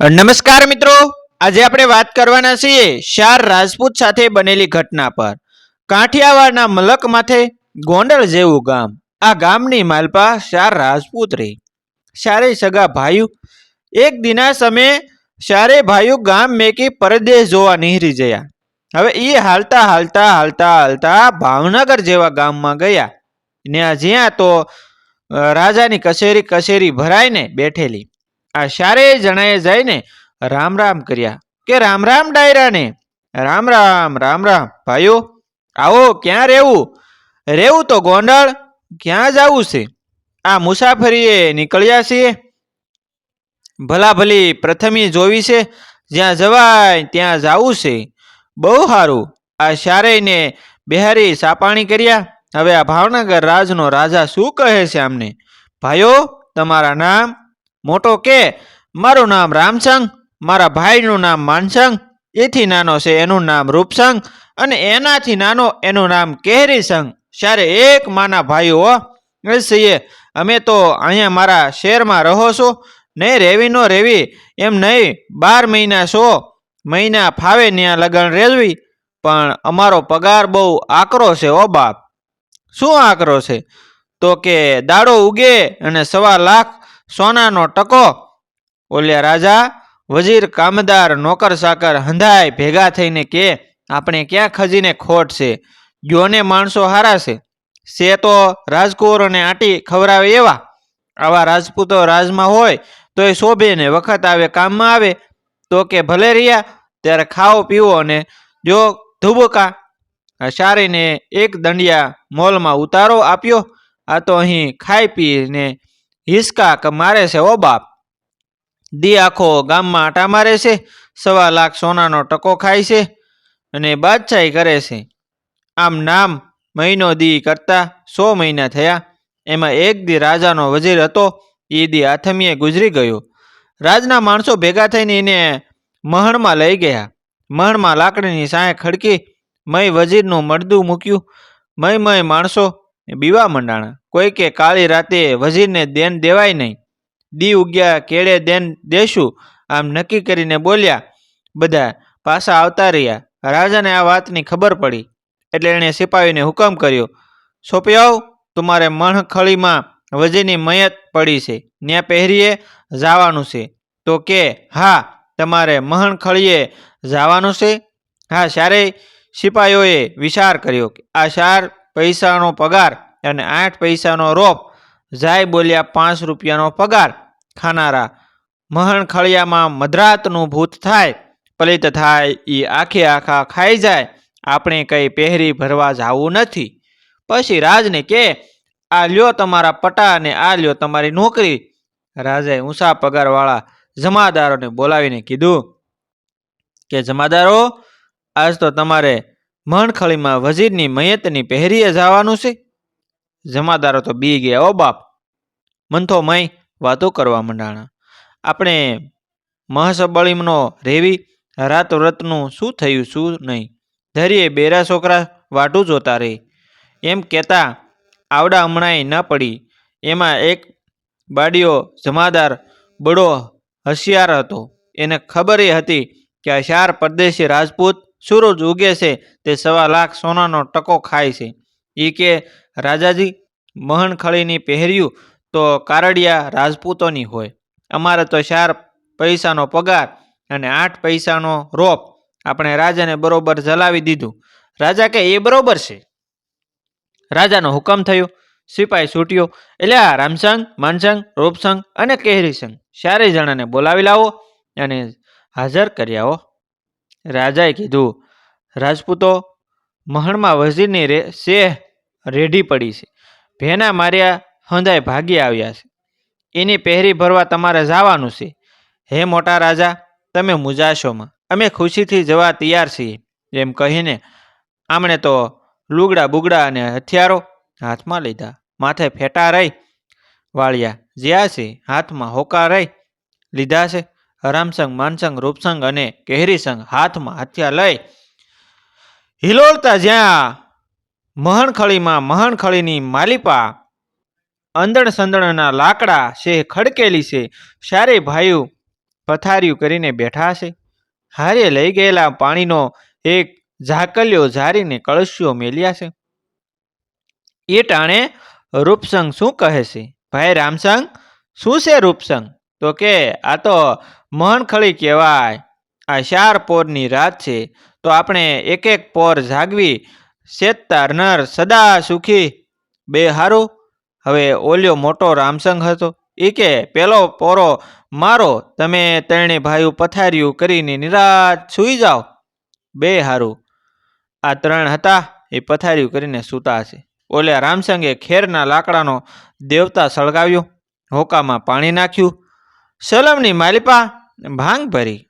નમસ્કાર મિત્રો. આજે આપણે વાત કરવાના છીએ શાર રાજપૂત સાથે બનેલી ઘટના પર. કાઠિયાવાડના મલક માથે ગોંડલ જેવું ગામ. આ ગામની માલપા શાર રાજપૂત રહી શારે સગા ભાઈઓ. એક દિના સમયે શારે ભાઈઓ ગામ મેકી પરદેશ જોવા નીહરી જયા હવે એ હાલતા હાલતા હાલતા હાલતા ભાવનગર જેવા ગામમાં ગયા. ને જ્યાં તો રાજાની કચેરી કચેરી ભરાઈને બેઠેલી. આ ચારેય જણાએ જઈને રામ રામ કર્યા. કે રામ રામ ડાયરાને? રામ રામ રામ રામ. ભાઈઓ, આવો ક્યાં રહેવું? રહેવું તો ગોંડળ ક્યાં જવું છે? આ મુસાફરીએ નીકળ્યા છીએ. ભલા ભલી પ્રથમી જોવી છે. જ્યાં જવાય ત્યાં જાવું છે. બહુ સારું. આ શારેયને બિહારી સાપાણી કર્યા. હવે આ ભાવનગર રાજનો રાજા શું કહે છે આમને? ભાઈઓ, તમારા નામ મોટો કે, મારું નામ રામસંગ મારા ભાઈનું નામ માનસંગ એથી નાનો છે એનું નામ રૂપસંગ અને એનાથી નાનો એનું નામ કેહરીસંગ સારે એક માના ભાઈઓ છીએ અમે તો અહીંયા મારા શહેરમાં રહો છો. નહીં રેવી, નો રેવી. એમ નહીં, બાર મહિના છો. મહિના ફાવે ત્યાં લગન રેજવી પણ અમારો પગાર બહુ આકરો છે ઓ બાપ. શું આકરો છે? તો કે દાડો ઉગે અને સવા લાખ સોનાનો ટકો. ઓલ્યા રાજા, વજીર, કામદાર, નોકર, સાકર હંધાય, ભેગા થઈને કે, આપણે ક્યાં ખજીને ખોટ છે? યોને માણસો હારા છે. સે તો રાજકુંવરોને આટી ખવડાવે એવા. આવા રાજપૂતો રાજમાં હોય તો એ શોભે ને વખત આવે, કામમાં આવે. તો કે ભલે રહ્યા, ત્યારે ખાઓ પીવો અને જો ધુબકા સારીને એક દંડિયા મોલમાં ઉતારો આપ્યો. આ તો અહીં ખાઈ પીને હિસકા ક મારે છે ઓ બાપ? દી આખો ગામમાં આટા મારે છે, સવા લાખ સોનાનો ટકો ખાય છે અને બાદશાહી કરે છે. આમ નામ મહિનો દી કરતા સો મહિના થયા. એમાં એક દી રાજાનો વજીર હતો એ દી આથમીએ ગુજરી ગયો. રાજના માણસો ભેગા થઈને એને મહણમાં લઈ ગયા. મહણમાં લાકડીની સાંય ખડકી મય વજીરનું મળદું મૂક્યું. મય મય માણસો બીવા મંડાણા. કોઈ કે કાળી રાતે વજીરને દેન દેવાય નહીં. દી ઉગ્યા કેળે દેન દેશું. આમ નક્કી કરીને બોલ્યા બધા પાછા આવતા રહ્યા. રાજાને આ વાતની ખબર પડી. એટલે એણે સિપાહીને હુકમ કર્યો, સોંપ્યાઓ, તમારે મણખળીમાં વજીરની મયત પડી છે. ત્યાં પહેરીએ જવાનું છે. તો કે, હા, તમારે મહણખળીએ જવાનું છે? હા સારે સિપાહીઓએ વિચાર કર્યો કે આ ચાર પૈસાનો પગાર અને આઠ પૈસાનો રોપ, જાય બોલ્યા પાંચ રૂપિયાનો પગાર. ખાનારા મહણખળિયામાં મધરાતનું ભૂત થાય, પલિત થાય એ આખે આખા ખાઈ જાય. આપણે કંઈ પહેરી ભરવા જવું નથી. પછી રાજને કે, આ લ્યો તમારા પટા અને આ લ્યો તમારી નોકરી. રાજાએ ઊંચા પગારવાળા જમાદારોને બોલાવીને કીધું કે, જમાદારો, આજ તો તમારે મણખળીમાં વજીરની મયતની પહેરીએ જવાનું છે? જમાદારો તો બી ગયા ઓ બાપ. મંથો મય વાતો કરવા માંડાણા. આપણે મહસબળીમનો રેવી રાતવ્રતનું શું થયું, શું નહીં? ધરીએ બેરા છોકરા વાટું જોતા રહી એમ કહેતા આવડા હમણાંય ન પડી. એમાં એક બાડીઓ જમાદાર બડો હોશિયાર હતો. એને ખબર એ હતી કે આ પરદેશી રાજપૂત સૂરજ ઉગે છે તે સવા લાખ સોનાનો ટકો ખાય છે. એ કે, રાજાજી, મહણખળીની પહેર્યું તો કારડિયા રાજપૂતોની હોય. અમારે તો ચાર પૈસાનો પગાર અને આઠ પૈસાનો રોપ આપણે રાજાને બરોબર જલાવી દીધું. રાજા કે, એ બરોબર છે. રાજાનો હુકમ થયો. સિપાઈ છૂટ્યો. એટલે આ રામસંગ, માનસંગ, રૂપસંગ અને કેહરીસંગ, ચારેય જણાને બોલાવી લાવો અને હાજર કર્યા હો. રાજાએ કીધું, રાજપૂતો, મહણમાં વઝીરની રે, સેહ રેઢી પડી છે. ભેના માર્યા હંધાય ભાગી આવ્યા છે. એની પહેરી ભરવા તમારે જવાનું છે. હે મોટા રાજા, તમે મુજાશોમાં. અમે ખુશીથી જવા તૈયાર છીએ. એમ કહીને આમણે તો લુગડા બુગડા અને હથિયારો હાથમાં લીધા. માથે ફેટા રહી વાળ્યા. જ્યાં છે, હાથમાં હોકા રહી લીધા છે. હરામસંગ માનસંગ રૂપસંગ અને કેહરીસંગ હાથમાં હથિયાર લઈ હિલોળતા જ્યાં મહણખળીમાં મહણખળીની માલિપા અંદણ સંદણના લાકડા છે ખડકેલી છે, સારે ભાઈઓ પથારીયું કરીને બેઠા છે. હારે લઈ ગયેલા પાણીનો એક ઝાકલિયો ઝારીને કળશીઓ મેલ્યા છે. એ ટાણે રૂપસંગ શું કહે છે? ભાઈ રામસંગ શું છે રૂપસંગ તો કે આ તો મહણખળી કહેવાય. આ ચાર પોરની રાત છે. તો આપણે એક એક પોર જાગવી. શેતતાર, નર, સદા સુખી. બે હારું. હવે ઓલ્યો મોટો રામસંગ હતો. એ કે, પેલો પોરો, મારો. તમે ત્રણે ભાઈઓ પથારીયું કરીને નિરાત સૂઈ જાઓ. બે હારું. આ ત્રણ હતા. એ પથારીયું કરીને સૂતા છે ઓલ્યા રામસંગે ખેરના લાકડાનો દેવતા સળગાવ્યો. હોકામાં પાણી નાખ્યું. સલમની માલિપા ભાંગ ભરી.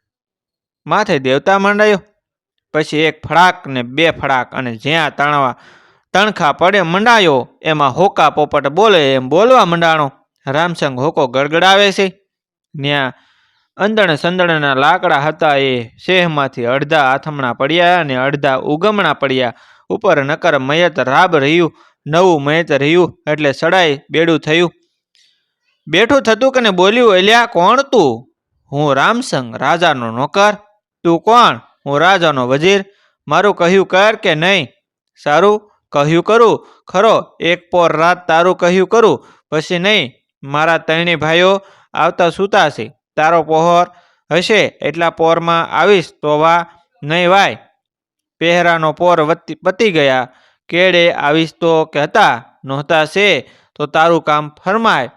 માથે દેવતા મંડાયો. પછી એક ફળાક ને બે ફળાક અને જ્યાં તણવા તણખા પડે મંડાયો. એમાં હોકા પોપટ બોલે એમ બોલવા મંડાણો. રામસંગ હોકો ગડગડાવે છે. ત્યાં અંદણ સંદણના લાકડા હતા એ શેહમાંથી અડધા આથમણા પડ્યા અને અડધા ઉગમણા પડ્યા. ઉપર નકર મયત રાબ રહ્યું, નવું મયત રહ્યું, એટલે સડાઈ બેડું થયું. બેઠું થતું કે બોલ્યું, એલ્યા, કોણ તું? હું રામસંગ રાજાનો નોકર, તું કોણ? હું રાજાનો વજીર. મારું કહ્યું કર કે નહીં? સારું, કહ્યું કરું. ખરો, એક પોર રાત તારું કહ્યું કરું. પછી નહીં, મારા ત્રણેય ભાઈઓ આવતા સૂતા છે તારો પહોર હશે, એટલા પોરમાં આવીશ તો વા નહીં વાય. પહેરાનો પોર પતી ગયા. કેડે આવીશ તો કહેતા હતા નહોતા છે તો તારું કામ ફરમાય.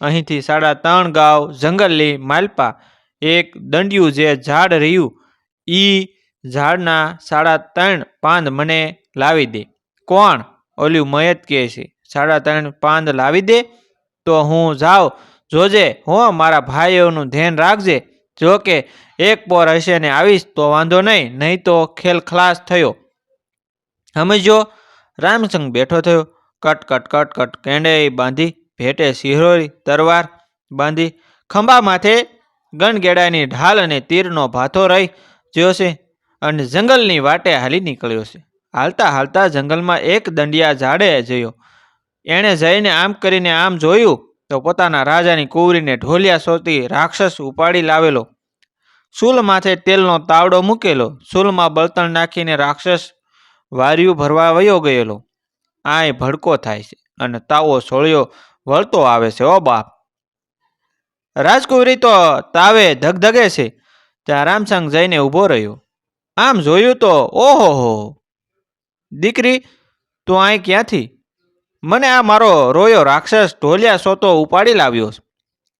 અહીંથી સાડા ત્રણ ગાંવ જંગલની માલપા, એક દંડિયું જે ઝાડ રહ્યું, ઈ ઝાડના સાડા ત્રણ પાંદ મને લાવી દે. કોણ? ઓલ્યું મયત કહે છે. સાડા ત્રણ પાંદ લાવી દે તો હું જાઉં. જોજે, હું, મારા ભાઈઓનું ધ્યાન રાખજે. જો કે એક પોર હશે ને આવીશ તો વાંધો નહીં નહીં તો ખેલ ખલાસ થયો. સમજો રામસંગ બેઠો થયો. કટ કટ કટ કટ કેંડે બાંધી ભેટે સિહોરી તરવાર બાંધી ખંભા માથે ગણગેડાની ઢાલ અને તીરનો ભાથો રહી જ્યો છે અને જંગલની વાટે હાલી નીકળ્યો છે. હાલતા હાલતા જંગલમાં એક દંડિયા ઝાડે જયો. એણે જઈને આમ કરીને આમ જોયું તો પોતાના રાજાની કુંવરીને ઢોલિયા સોતી રાક્ષસ ઉપાડી લાવેલો. સૂલ માથે તેલનો તાવડો મૂકેલો. સૂલમાં બળતણ નાખીને રાક્ષસ વાર્યું ભરવા વયો ગયેલો. આય ભડકો થાય છે અને તાવો સોળ્યો વળતો આવે છે, ઓ બાપ. રાજકુંવરી તો તાવે ધગધગે છે, ત્યાં રામસંગ જઈને ઊભો રહ્યો. આમ જોયું તો, ઓહો હો. દીકરી, તું અહીં ક્યાંથી? મને આ મારો રોયો રાક્ષસ ઢોલિયા સોતો ઉપાડી લાવ્યો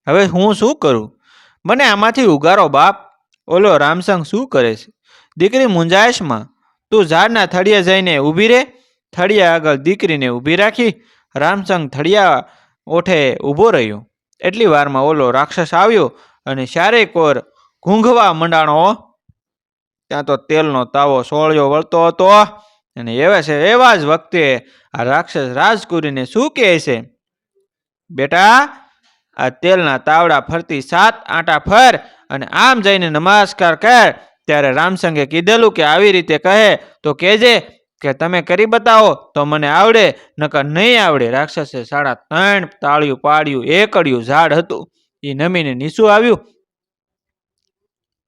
હવે હું શું કરું? મને આમાંથી ઉગારો, બાપ. ઓલો રામસંગ શું કરે છે? દીકરી મુંજાયશમાં? તું ઝાડના થળિયે જઈને ઊભી રે. થળિયા આગળ દીકરીને ઊભી રાખી. રામસંગ થળિયા ઓઠે ઊભો રહ્યો. એટલી વારમાં ઓલો રાક્ષસ આવ્યો અને ચારેય કોર ઘૂંઘવા મંડાણો ત્યાં તો તેલનો તાવો સોળ્યો વળતો હતો અને એવા છે એવા જ વખતે આ રાક્ષસ રાજકુરીને શું કહે છે? બેટા, આ તેલના તાવડા ફરતી સાત આંટા ફર અને આમ જઈને નમસ્કાર કર. ત્યારે રામસંગે કીધેલું કે આવી રીતે કહે તો કહેજે કે તમે કરી બતાવો તો મને આવડે, નકર નહીં આવડે. રાક્ષસે સાડા ત્રણ તાળિયું પાડ્યું, એકડ્યું ઝાડ હતું. એ નમીને નીચું આવ્યું.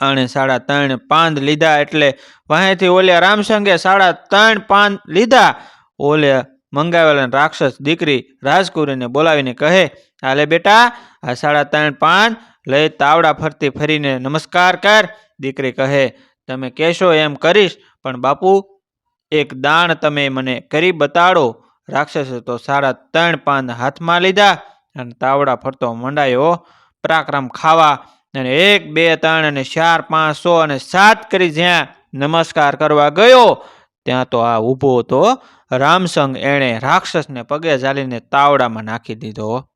અને સાડા ત્રણ પાંદ લીધા એટલે વાહેથી ઓલ્યા રામસંગે સાડા ત્રણ પાંદ લીધા. ઓલે મંગાવેલા રાક્ષસ દીકરી રાજકુરીને બોલાવીને કહે, હાલે બેટા, આ સાડા ત્રણ પાંદ લઈ તાવડા ફરતી ફરીને નમસ્કાર કર. દીકરી કહે, તમે કહેશો એમ કરીશ, પણ બાપુ એક દાણ તમે મને કરી બતાડો. રાક્ષસે તો સાડા ત્રણ પાન હાથમાં લીધા અને તાવડા ફરતો મંડાયો. પરાક્રમ ખાવા અને એક, બે, ત્રણ અને ચાર પાંચ સો અને સાત કરી જ્યાં નમસ્કાર કરવા ગયો, ત્યાં તો આ ઊભો હતો. રામસંગ એણે રાક્ષસને પગે ઝાલીને તાવડામાં નાખી દીધો.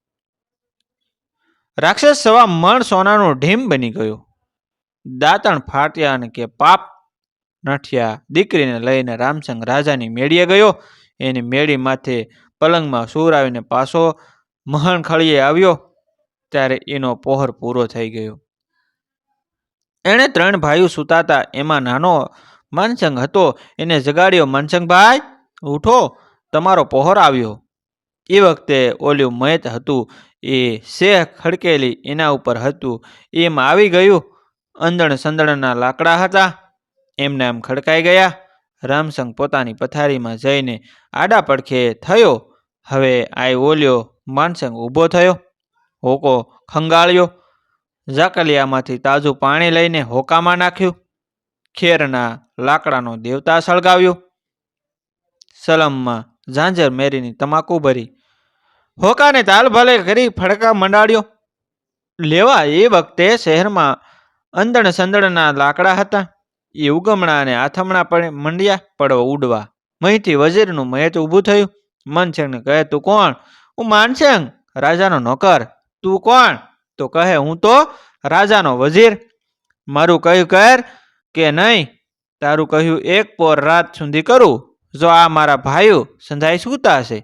રાક્ષસ સવા મણ સોનાનું ઢીમ બની ગયું. દાંતણ ફાટ્યા અને કે, પાપ નઠિયા દીકરીને લઈને રામસંગ રાજાની મેળીએ ગયો. એની મેળી માથે પલંગમાં સૂર આવીને પાછો મહણ ખળીએ આવ્યો. ત્યારે એનો પહોર પૂરો થઈ ગયો. એણે ત્રણ ભાઈઓ સૂતાતા. એમાં નાનો માનસંગ હતો. એને જગાડ્યો માનસંગભાઈ ઉઠો. તમારો પહોર આવ્યો. એ વખતે ઓલ્યું મયત હતું. એ શેહ ખડકેલી એના ઉપર હતું. એમ આવી ગયું. અંદણ સંદણના લાકડા હતા. એમને આમ ખડકાઈ ગયા. રામસંગ પોતાની પથારીમાં જઈને આડા પડખે થયો. હવે આય ઓલ્યો, માનસંગ ઊભો થયો. હોકો ખંગાળ્યો. ઝાકલિયામાંથી તાજું પાણી લઈને હોકામાં નાખ્યું. ખેરના લાકડાનો દેવતા સળગાવ્યો. સલમમાં ઝાંઝર મેરીની તમાકુ ભરી. હોકાને તાલ ભલે કરી ફડકા મંડાડ્યો લેવા એ વખતે શહેરમાં અંદણ સંદણના લાકડા હતા. એ ઉગમણા અને આથમણા પણ મંડ્યા પડવા ઉડવા. મહીથી વજીરનું મહેત ઊભું થયું. મનસંગને કહે, તું કોણ? હું માનસંગ, રાજાનો નોકર. તું કોણ? તો કહે, હું તો રાજાનો વજીર મારું કહ્યું કર કે નહીં, તારું કહ્યું એક પોર રાત સુધી કરું. જો આ મારા ભાઈઓ સંધાઈ સૂતા હશે,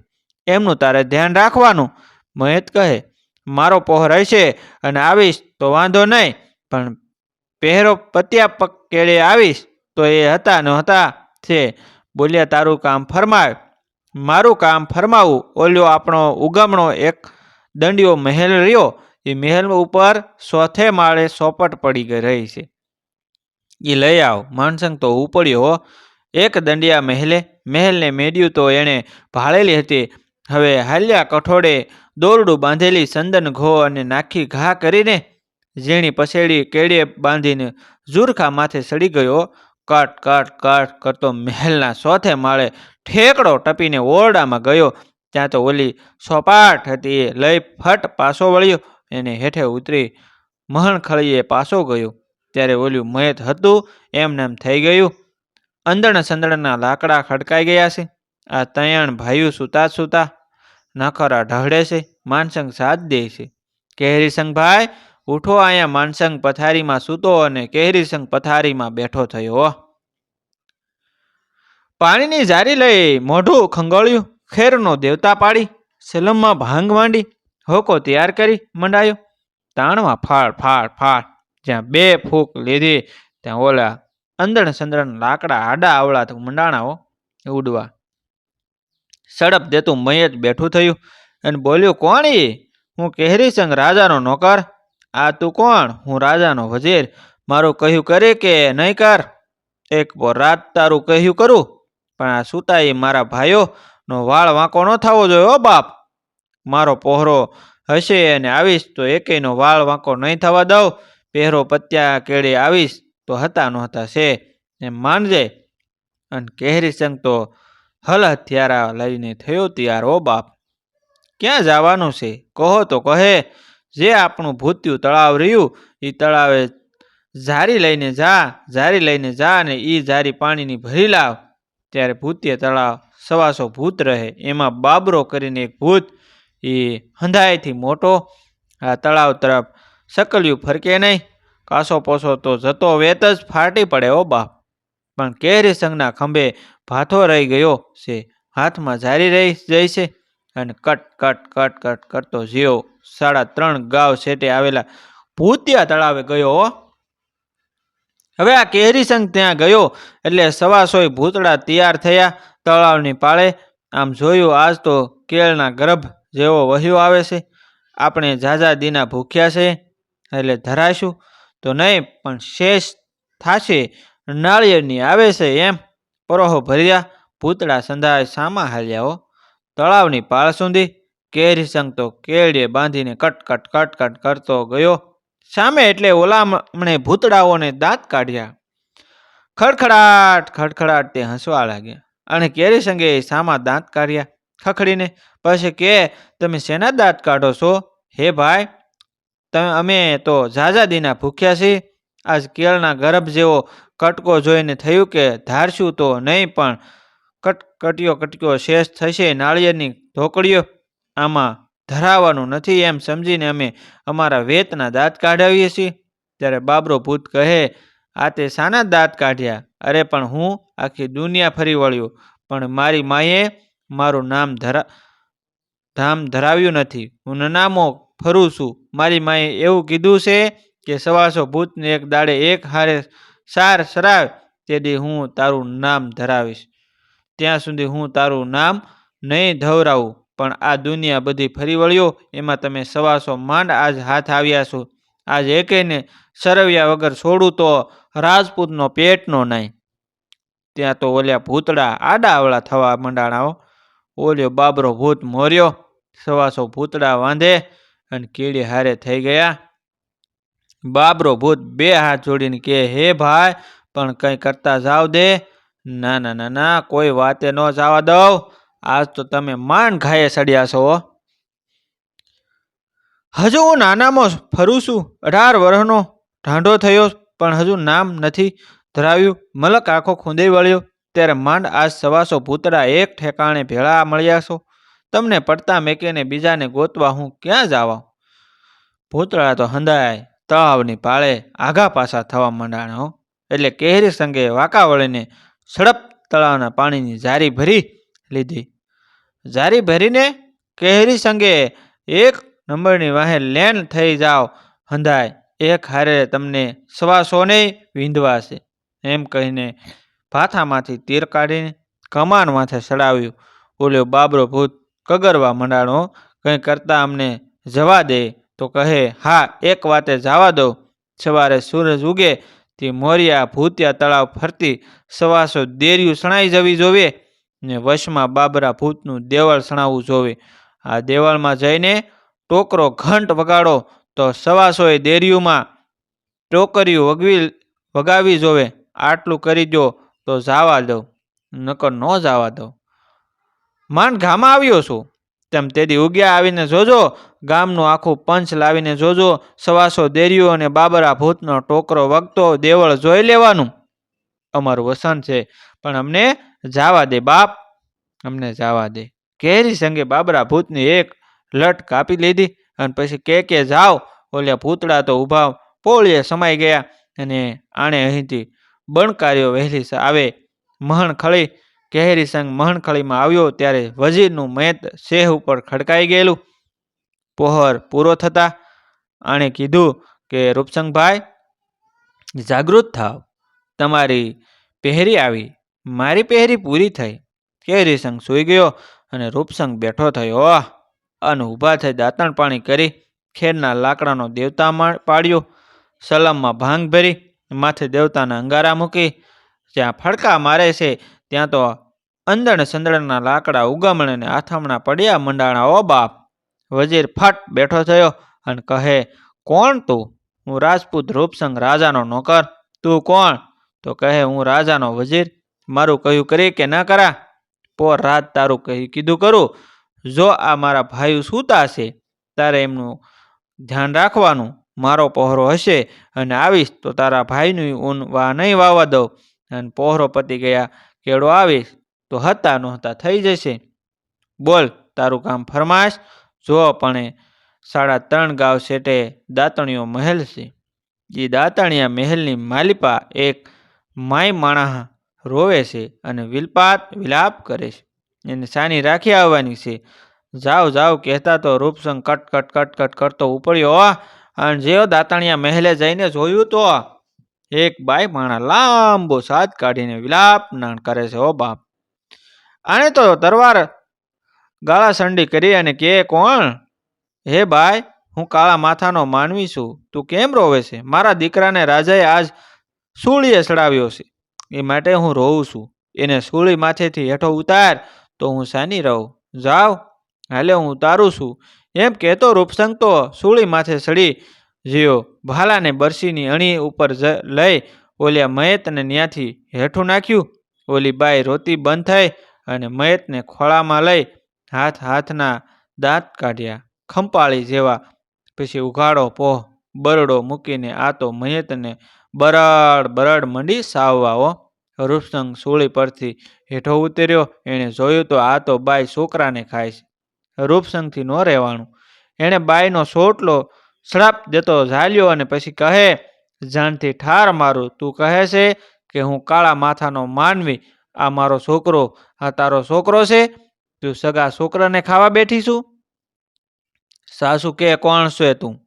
એમનું તારે ધ્યાન રાખવાનું. મહેત કહે, મારો પહોર હશે અને આવીશ તો વાંધો નહીં, પણ પહેરો પત્યા કેળે આવીશ તો એ હતા ન હતા છે. બોલ્યા, તારું કામ ફરમાવ મારું કામ ફરમાવું. ઓલ્યો આપણો ઉગમણો એક દંડિયો મહેલ રહ્યો. એ મહેલ ઉપર સોથે માળે સોપટ પડી ગઈ રહી છે. એ લઈ આવ. માનસંગ તો ઉપડ્યો એક દંડિયા મહેલે, મહેલને મેડ્યું તો એણે ભાળેલી હતી. હવે હાલ્યા કઠોળે દોરડું બાંધેલી સંદન ઘો અને નાખી ઘા કરીને ઝીણી પસેડી કેળે બાંધીને ઝુરખા માથે સડી ગયો. કટ કટ કટ કરતો મહેલના સોથે માળે ઠેકડો ટપીને ઓરડામાં ગયો. ત્યાં તો ઓલી સોપાટ હતી એ લઈ ફટ પાછો વળ્યો. એને હેઠે ઉતરી મહણ ખળીએ પાછો ગયો. ત્યારે ઓલું મહેત હતું, એમને એમ થઈ ગયું. અંદણ સંદણના લાકડા ખડકાઈ ગયા છે. આ તયાણ ભાઈઓ સૂતા સૂતા નખરા ઢળે છે. માનસંગ સાથ દે છે. કેહરીસંગ ભાઈ ઉઠો અહીંયા માનસંગ પથારીમાં સૂતો અને કેહરીસંગ પથારીમાં બેઠો થયો. પાણીની જારી લઈ મોઢું ખંગોળ્યું, ખેરનો દેવતા પાડી, સલમમાં ભાંગ માંડી, હોકો તૈયાર કરી મંડાયો. તાણમાં ફાળ ફાળ ફાળ જ્યાં બે ફૂંક લીધી, ત્યાં ઓલા અંદણ સંદણ લાકડા આડા આવડા મંડાણાઓ ઉડવા. સડપ દેતું મયત બેઠું થયું અને બોલ્યું, કોણી? હું કેહરીસંગ રાજાનો નોકર. આ તું કોણ? હું રાજાનો વજીર. મારું કહ્યું કરે કે નહીં કર? એક રાત તારું કહ્યું કરું, પણ આ સુતાઈ મારા ભાઈઓનો વાળ વાંકો ન થવો જોઈએ ઓ બાપ. મારો પહોરો હશે અને આવીશ, તો એકેયનો વાળ વાંકો નહીં થવા દઉં. પહેરો પત્યા કેળે આવીશ, તો હતા નહોતા છે, એમ માનજે. અને કેહરીસંગ તો હલ હથિયારા લઈને થયો તૈયાર ઓ બાપ. ક્યાં જવાનું છે? કહો તો કહે. જે આપણું ભૂત્યું તળાવ રહ્યું એ તળાવે ઝારી લઈને જા, ઝારી લઈને જા અને એ ઝારી પાણીની ભરી લાવ. ત્યારે ભૂતીય તળાવ સવાસો ભૂત રહે. એમાં બાબરો કરીને એક ભૂત એ હંધાઈથી મોટો. આ તળાવ તરફ સકલ્યું ફરકે નહીં. કાસો પોસો તો જતો વેત જ ફાટી પડે ઓ બાપ. પણ કેરી સંઘના ખંભે ભાથો રહી ગયો છે. હાથમાં ઝારી રહી જાય છે. અને કટ કટ કટ કટ કરતો જીવ સાડા ત્રણ ગાવ સેટે આવેલા ભૂતિયા તળાવે ગયો હવે આ કેરીસંગ ત્યાં ગયો એટલે સવાસોય ભૂતળા તૈયાર થયા તળાવની પાળે. આમ જોયું આજ તો કેળના ગર્ભ જેવો વહ્યો આવે છે. આપણે ઝાઝા દીના ભૂખ્યા છે એટલે ધરાશું તો નહીં પણ શેષ થાશે, નાળિયેરની આવે છે એમ. પરોહો ભર્યા, ભૂતળા સંધાય સામા હાલ્યા હો. તળાવની પાળ સુધી કેરી સંગતો કેળીએ બાંધીને કટ કટ કટ કટ કરતો ગયો. સામે એટલે ઓલામણે ભૂતડાઓને દાંત કાઢ્યા. ખડખડાટ ખડખડાટ તે હસવા લાગ્યા. અને કેરી સંગે સામા દાંત કાઢ્યા. ખખડીને પછી કે, તમે શેના દાંત કાઢો છો? હે ભાઈ તમે અમે તો ઝાઝાદીના ભૂખ્યા છીએ. આજ કેળના ગર્ભ જેવો કટકો જોઈને થયું કે ધારશું તો નહીં, પણ કટ કટ્યો કટક્યો શેષ થશે નાળિયેરની ઢોકળીઓ. આમાં ધરાવવાનું નથી એમ સમજીને અમે અમારા વેતના દાંત કાઢાવીએ છીએ. ત્યારે બાબરો ભૂત કહે, આ તે શાના દાંત કાઢ્યા? અરે પણ હું આખી દુનિયા ફરી વળ્યો. પણ મારી માએ મારું નામ ધરા, ધામ ધરાવ્યું નથી. હું નનામો ફરું છું. મારી માએ એવું કીધું છે કે સવાસો ભૂતને એક દાડે એક હારે સાર સરાવ તેથી હું તારું નામ ધરાવીશ. ત્યાં સુધી હું તારું નામ નહીં ધવરાવું. પણ આ દુનિયા બધી ફરી વળ્યો, એમાં તમે સવાસો માંડ આજ હાથ આવ્યા છો. આજ એકેને સરવ્યા વગર છોડું તો રાજપૂતનો પેટનો નહીં. ત્યાં તો ઓલ્યા ભૂતડા આડાવળા થવા મંડાણાઓ. ઓલ્યો બાબરો ભૂત મોર્યો, સવાસો ભૂતડા વાંધે અને કીડી હારે થઈ ગયા. બાબરો ભૂત બે હાથ જોડીને કહે, હે ભાઈ, પણ કંઈ કરતા જાવ દે? ના ના ના ના, કોઈ વાતે ન જવા દઉં. આજ તો તમે માંડ ઘાયે સડ્યા છો. હજુ હું નાનામાં ફરું છું, અઢાર વર્ષનો ઢાંઢો થયો, પણ હજુ નામ નથી ધરાવ્યું. મલક આંખો ખૂંદી વળ્યો, ત્યારે માંડ આજ સવાસો ભૂતડા એક ઠેકાણે ભેળા મળ્યા છો. તમને પડતા મેકીને બીજાને ગોતવા હું ક્યાં જાવા ભૂતળા તો હંધાય તળાવની પાળે આઘા પાછા થવા માંડાણા એટલે કેહરી સંગે વાંકા વળીને સડપ તળાવના પાણીની જારી ભરી લીધી. જારી ભરીને કહેરી સંગે એક નંબરની વાહે લેન થઈ જાઓ હંધાય, એક હારે તમને સવાસોને વીંધવાશે. એમ કહીને ભાથામાંથી તીર કાઢીને કમાન માથે ચડાવ્યું ઓલ્યો બાબરો ભૂત કગરવા મંડાણો, કંઈ કરતા અમને જવા દે, તો કહે, હા, એક વાતે જવા દો સવારે સૂરજ ઉગે, તે મોરિયા ભૂતિયા તળાવ ફરતી સવાસો દેરિયું સણાઈ જવી જોવે. ને વશમાં બાબરા ભૂતનું દેવળ સણાવવું જોવે. આ દેવળમાં જઈને ટોકરો ઘંટ વગાડો તો સવાસોએ દેરિયુંમાં ટોકરીઓ વગવી વગાવી જોવે. આટલું કરી દો તો જાવા દો નકર ન જાવા દો માંડ ગામમાં આવ્યો છું. તેમ તેથી ઉગ્યા આવીને જોજો, ગામનું આખું પંચ લાવીને જોજો, સવાસો દેરિયો અને બાબરા ભૂતનો ટોકરો વગતો દેવળ જોઈ લેવાનું. અમારું વસન છે. પણ અમને જાવા દે બાપ, અમને જાવા દે. કેરી સંગે બાબરા ભૂતની એક લટ કાપી લીધી અને પછી કે કે જાઓ ઓલ્યા ભૂતડા તો ઊભા પોળીએ સમાઈ ગયા અને આણે અહીંથી બણકાર્યો વહેલી આવે મહણખળી કેહરી સંગ મહણખળીમાં આવ્યો ત્યારે વજીરનું મેત શેહ ઉપર ખડકાઈ ગયેલું. પોહર પૂરો થતા આણે કીધું કે, રૂપસંગભાઈ, જાગૃત થાવ. તમારી પહેરી આવી મારી પહેરી પૂરી થઈ. કેરીસંગ સૂઈ ગયો અને રૂપસંગ બેઠો થયો! અને ઊભા થઈ દાંતણ પાણી કરી ખેરના લાકડાનો દેવતા પાડ્યો. સલમમાં ભાંગ ભરી માથે દેવતાના અંગારા મૂકી. જ્યાં ફડકા મારે છે, ત્યાં તો અંદણ સંદણના લાકડા ઉગમણે આથમણા પડ્યા મંડાણા. ઓ બાપ! વજીર ફટ બેઠો થયો અને કહે, કોણ તું? હું રાજપૂત રૂપસંગ રાજાનો નોકર. તું કોણ? તો કહે, હું રાજાનો વજીર મારું કહ્યું કરે કે ના કરા? પોર રાત તારું કહી કીધું કરું. જો આ મારા ભાઈઓ સૂતા છે તારે એમનું ધ્યાન રાખવાનું. મારો પહોરો હશે અને આવીશ તો તારા ભાઈનું ઊન વા નહીં વાવા દઉં. અને પહોરો પતી ગયા, કેળો આવીશ તો હતા નહોતા, થઈ જશે. બોલ, તારું કામ ફરમાશ જો પણ સાડા ત્રણ ગાવ સેટે દાંતણીઓ મહેલ છે એ દાંતણીયા મહેલની માલિપા એક માય માણસ રોવે છે અને વિલપાત, વિલાપ કરે છે. એને સાની રાખી આવવાની છે. જાવ જાવ કહેતા તો રૂપસંગ કટ કટ કટ કટ કરતો ઉપડ્યો અને જેઓ દાતણિયા મહેલે જઈને જોયું તો? એક બાઈ માણા લાંબો સાદ કાઢીને વિલાપ નાણ કરે છે ઓ બાપ. આણે તો તરવાર ગાળા સંડી કરી અને કે, કોણ? હે ભાઈ હું કાળા માથાનો માનવી છું. તું કેમ રોવે છે? મારા દીકરાને રાજાએ આજ સૂળીએ ચડાવ્યો છે. એ માટે હું રોઉં છું. એને સૂળી માથેથી હેઠો ઉતાર તો હું સાની રહું. જાવ, હાલે હું ઉતારું છું. એમ કહેતો રૂપસંગ તો સૂળી માથે સડી જીયો. ભાલાને બરસીની અણી ઉપર લઈ ઓલ્યા મયતને ન્યાથી હેઠું નાખ્યું. ઓલી બાઈ રોતી બંધ થઈ અને મયતને ખોળામાં લઈ હાથ હાથના દાંત કાઢ્યા. ખંપાળી જેવા. પછી ઉઘાડો, પોહ, બરડો મૂકીને આ તો મયતને બરડ બરડ મંડી સાવવાઓ રૂપસંગ સૂળી પરથી હેઠો ઉતર્યો. એણે જોયું તો આ તો બાઈ છોકરાને ખાય છે. રૂપસંગથી ન રહેવાનું. એણે બાઈનો સોટલો શ્રાપ દેતો ઝાલ્યો અને પછી કહે જાણથી ઠાર મારું. તું કહે છે કે હું કાળા માથાનો માનવી. આ મારો છોકરો, આ તારો છોકરો છે. તું સગા છોકરાને ખાવા બેઠી છું? સાસુ કે કોણ છે તું?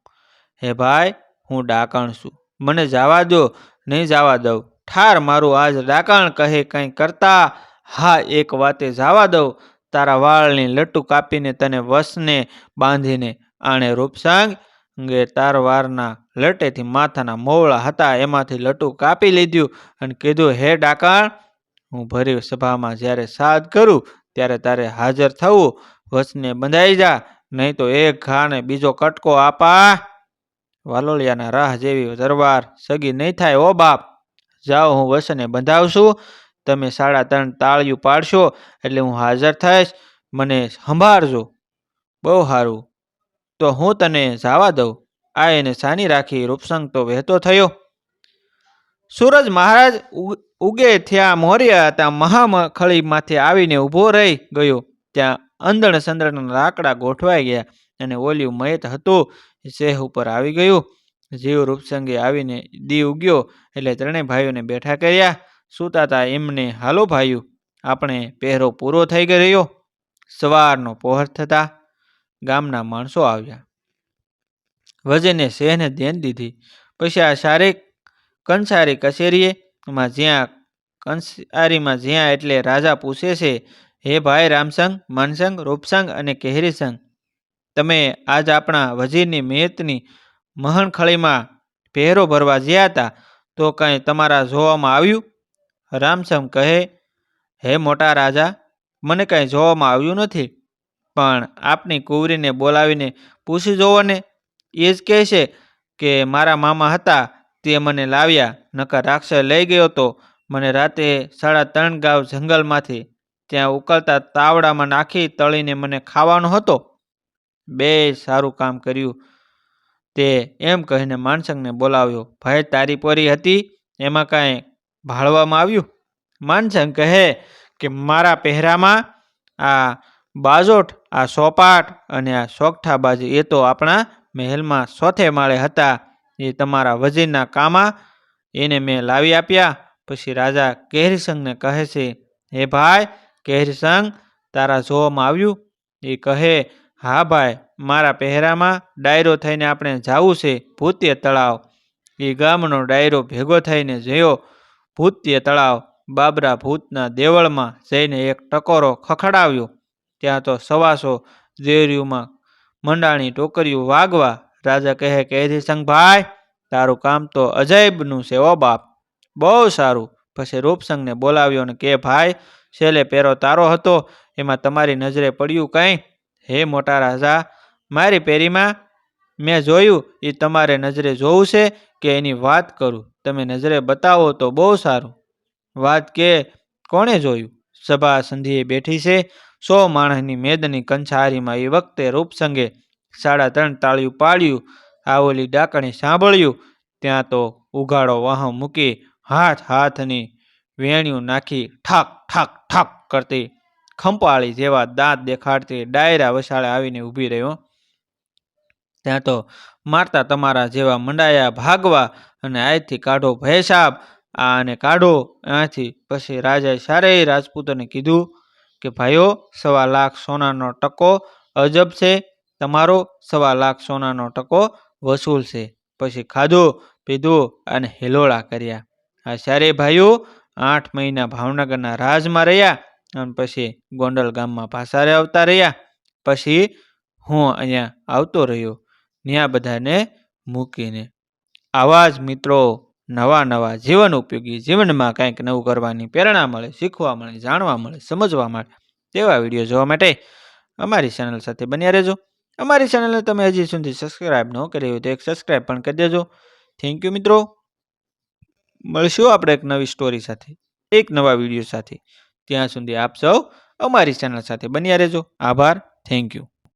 હે ભાઈ, હું ડાકણ છું. મને જવા દો, નહીં જવા દઉં. ઠાર, મારું આજ ડાકાણ કહે કંઈ કરતા? હા, એક વાતે જવા દઉં. તારા વાળની લટુ કાપીને તને વસને બાંધીને આણે રૂપસાંગ. અંગે તાર વારના લટેથી માથાના મોવળા હતા, એમાંથી લટુ કાપી લીધું અને કીધું, હે ડાકાણ, હું ભરી સભામાં જ્યારે સાદ કરું, ત્યારે તારે હાજર થવું. વસને બંધાઈ જા, નહીં તો એક ઘાને બીજો કટકો આપા. વાલોલિયાના રાહ જેવી દરબાર સગી નહીં થાય, ઓ બાપ! જાઓ, હું વસને બંધાવશું. તમે સાડા ત્રણ તાળિયું પાડશો એટલે હું હાજર થઈશ. મને સંભાળજો. બહુ સારું. તો હું તને જાવા દઉં. આ એને સાની રાખી રૂપસંગ તો વહેતો થયો. સૂરજ મહારાજ ઉગ- થયા મોર્યા ત્યાં મહામખળીમાંથી આવીને ઊભો રહી ગયો. ત્યાં અંદણ સંદણ લાકડા ગોઠવાઈ ગયા અને ઓલિયું મયત હતું. સેહ ઉપર આવી ગયું. જીવ રૂપસંગે આવીને દી ઉગ્યો એટલે ત્રણેય ભાઈઓને બેઠા કર્યા. સૂતા હતા એમને, હાલો ભાઈઓ, આપણે પહેરો પૂરો થઈ ગયો. સવારનો પહોર થતા ગામના માણસો આવ્યા. વજને શેહને ધ્યાન દીધી. પછી આ શારીક કંસારી કચેરીએ માં જ્યાં કંસારીમાં જ્યાં એટલે રાજા પૂછે છે, હે ભાઈ રામસંગ, માનસંગ, રૂપસંગ અને કેહરીસંગ તમે આજ આપણા વજીરની મેતની મહણખળીમાં પહેરો ભરવા ગયા હતા, તો કંઈ તમારા જોવામાં આવ્યું? રામસમ કહે, હે મોટા રાજા, મને કાંઈ જોવામાં આવ્યું નથી. પણ આપની કુંવરીને બોલાવીને પૂછી જોવો ને. એ જ કહે છે કે મારા મામા હતા, તે મને લાવ્યા, નકર રાક્ષસ લઈ ગયો તો મને રાતે સાડા ત્રણ ગાંવ જંગલમાંથી ત્યાં ઉકળતા તાવડામાં નાખી તળીને મને ખાવાનો હતો. બે સારું કામ કર્યું. તે એમ કહીને માનસંગને બોલાવ્યો, ભાઈ, તારી પોરી હતી? એમાં કાંઈ ભાળવામાં આવ્યું? માનસંગ કહે કે, મારા પહેરામાં આ બાજોઠ, આ સોપાટ અને આ સોગઠાબાજી, એ તો આપણા મહેલમાં સોથે માળે હતા. એ તમારા વજીરના કામા, એને મેં લાવી આપ્યા. પછી રાજા કેહરીસંગને કહે છે, હે ભાઈ, કેહરીસંગ, તારા જોવામાં આવ્યું? એ કહે હા ભાઈ, મારા પહેરામાં ડાયરો થઈને આપણે જાવું છે ભૂત્ય તળાવ. એ ગામનો ડાયરો ભેગો થઈને જયો ભૂત્ય તળાવ. બાબરા ભૂતના દેવળમાં જઈને એક ટકોરો ખખડાવ્યો. ત્યાં તો સવાસો દેરીઓમાં મંડાણી ટોકરીઓ વાગવા. રાજા કહે કે હરિસંગ ભાઈ, તારું કામ તો અજાયબનું છે ઓ બાપ. બહુ સારું. પછી રૂપસંગને બોલાવ્યો ને કે, ભાઈ, છેલ્લે પહેરો તારો હતો. એમાં તમારી નજરે પડ્યું કાંઈ? હે મોટા રાજા, મારી પેરીમાં મેં જોયું એ તમારે નજરે જોવું છે કે એની વાત કરું. તમે નજરે બતાવો તો બહુ સારું. વાત કે, કોણે જોયું? સભા સંધિએ બેઠી છે, સો માણસની મેદની કંછારીમાં એ વખતે રૂપસંગે સાડા ત્રણ તાળિયું પાડ્યું આ ઓલી ડાકણી સાંભળ્યું, ત્યાં તો ઉઘાડો વાહ મૂકી હાથ હાથની વેણિયું નાખી ઠાક ઠાક ઠાક કરતી ખંપાળી જેવા દાંત દેખાડતી ડાયરા વસાળે આવીને ઊભી રહ્યો ત્યાં તો મારતા તમારા જેવા મંડાયા ભાગવા અને આજથી કાઢો ભયસાબ આ અને કાઢો. આથી પછી રાજાએ સારેય રાજપૂતોને કીધું કે, ભાઈઓ, સવા લાખ સોનાનો ટકો અજબ છે. તમારો સવા લાખ સોનાનો ટકો વસૂલ છે. પછી ખાધું, પીધું અને હિલોળા કર્યા. આ ચારેય ભાઈઓ આઠ મહિના ભાવનગરના રાજમાં રહ્યા. અને પછી ગોંડલ ગામમાં પાસારે આવતા રહ્યા. પછી હું અહીંયા આવતો રહ્યો. ત્યાં બધાને મૂકીને. આવા જ મિત્રો નવા નવા જીવન ઉપયોગી જીવનમાં કંઈક નવું કરવાની પ્રેરણા મળે, શીખવા મળે, જાણવા મળે, સમજવા મળે તેવા વીડિયો જોવા માટે અમારી ચેનલ સાથે બન્યા રહેજો. અમારી ચેનલને તમે હજી સુધી સબસ્ક્રાઈબ ન કરી હોય તો એક સબસ્ક્રાઈબ પણ કરી દેજો. થેન્ક યુ મિત્રો. મળશું આપણે એક નવી સ્ટોરી સાથે, એક નવા વીડિયો સાથે. ત્યાં સુધી આપ સૌ અમારી ચેનલ સાથે બન્યા રહેજો. આભાર. Thank you